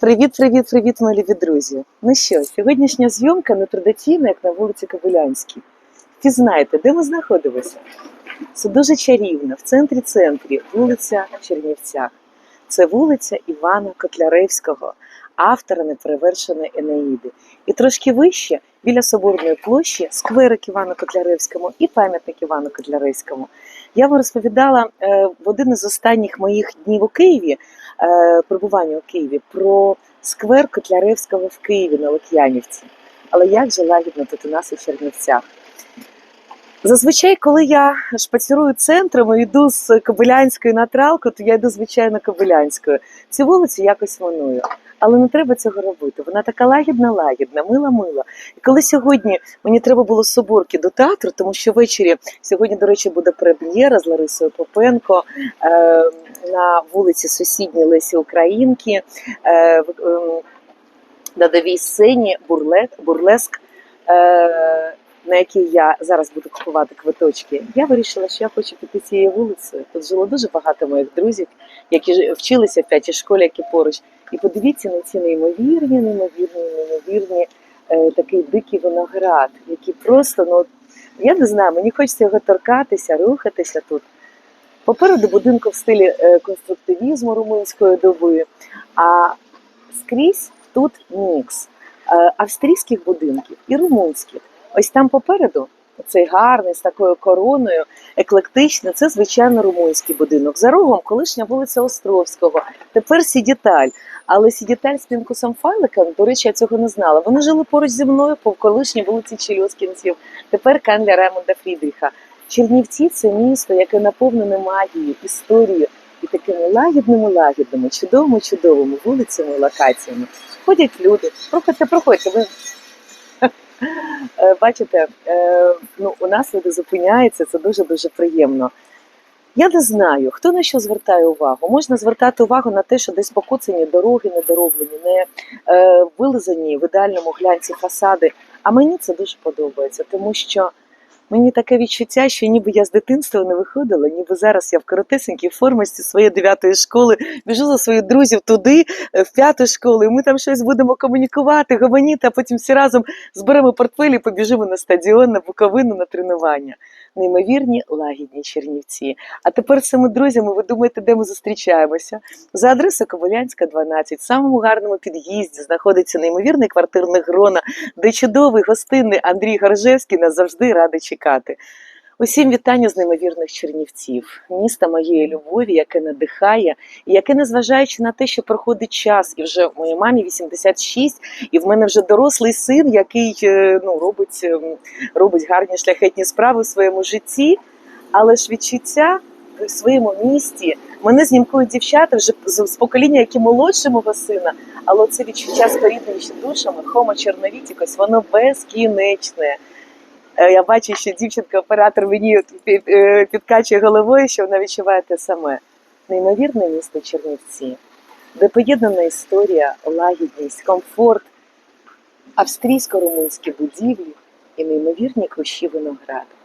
Привіт, привіт, привіт, мої любі друзі. Ну що, сьогоднішня зйомка не традиційна, як на вулиці Кобилянській. Впізнайте, де ми знаходимося? Це дуже чарівна, в центрі центрі, вулиця в Чернівцях. Це вулиця Івана Котляревського, автора неперевершеної Енеїди. І трошки вище, біля Соборної площі, скверик Івану Котляревському і пам'ятник Івану Котляревському. Я вам розповідала е, в один із останніх моїх днів у Києві, перебування у Києві, про сквер Котляревського в Києві на Лук'янівці. Але як же лагідно тут у нас у Чернівцях. Зазвичай, коли я шпацірую центром і йду з Кобилянської на тралку, то я йду звичайно Кобилянською. Цю вулицю якось маную. Але не треба цього робити. Вона така лагідна, лагідна, мила, мила. І коли сьогодні мені треба було соборки до театру, тому що ввечері сьогодні, до речі, буде прем'єра з Ларисою Попенко е, на вулиці сусідній Лесі Українки е, ем, на новій сцені бурлет, бурлеск. Е, на якій я зараз буду купувати квиточки, я вирішила, що я хочу піти цією вулицею. Тут жило дуже багато моїх друзів, які вчилися в п'ятій школі, які поруч. І подивіться на ці неймовірні, неймовірні, неймовірні е, такий дикий виноград, який просто, ну я не знаю, мені хочеться його торкатися, рухатися тут. Попереду будинку в стилі е, конструктивізму румунської доби, а скрізь тут мікс е, австрійських будинків і румунських. Ось там попереду цей гарний з такою короною, еклектичний, це звичайно румунський будинок. За рогом колишня вулиця Островського, тепер Сідіталь. Але Сідіталь з Пінкусом Файликом, до речі, я цього не знала. Вони жили поруч зі мною по колишній вулиці Челюскінців, тепер Канля Раймонда Фрідріха. Чернівці це місто, яке наповнене магією, історією і такими лагідними, лагідними, чудовими, чудовими вулицями локаціями. Ходять люди. Проходьте, проходьте. Ви бачите, е, ну, у нас люди зупиняються, це дуже дуже приємно. Я не знаю, хто на що звертає увагу. Можна звертати увагу на те, що десь покуцені дороги недороблені, не е, вилизані в ідеальному глянці фасади. А мені це дуже подобається, тому що мені таке відчуття, що ніби я з дитинства не виходила, ніби зараз я в коротесенькій формості своєї дев'ятої школи біжу за своїх друзів туди, е, в п'яту школу, і ми там щось будемо комунікувати, гомоніти, а потім всі разом зберемо портфелі і побіжимо на стадіон, на Буковину, на тренування. Неймовірні лагідні Чернівці. А тепер з друзями ви думаєте, де ми зустрічаємося? За адресою Кобилянська, 12, в самому гарному під'їзді знаходиться неймовірний квартирний грона, де чудовий гостинний Андрій Горжевський нас завжди радий чекати. Усім вітання з неймовірних Чернівців, міста моєї любові, яке надихає, і яке, незважаючи на те, що проходить час, і вже моїй мамі 86, і в мене вже дорослий син, який е, ну, робить, ем, робить гарні шляхетні справи в своєму житті, але ж відчуття в своєму місті. Мене знімкують дівчата вже з, покоління, які молодше мого сина, але це відчуття споріднені душами, хомо черновітікось, воно безкінечне. Е, Я бачу, що дівчинка-оператор мені е, підкачує головою, що вона відчуває те саме. Неймовірне місто Чернівці, де поєднана історія, лагідність, комфорт, австрійсько-румунські будівлі і неймовірні кущі винограду.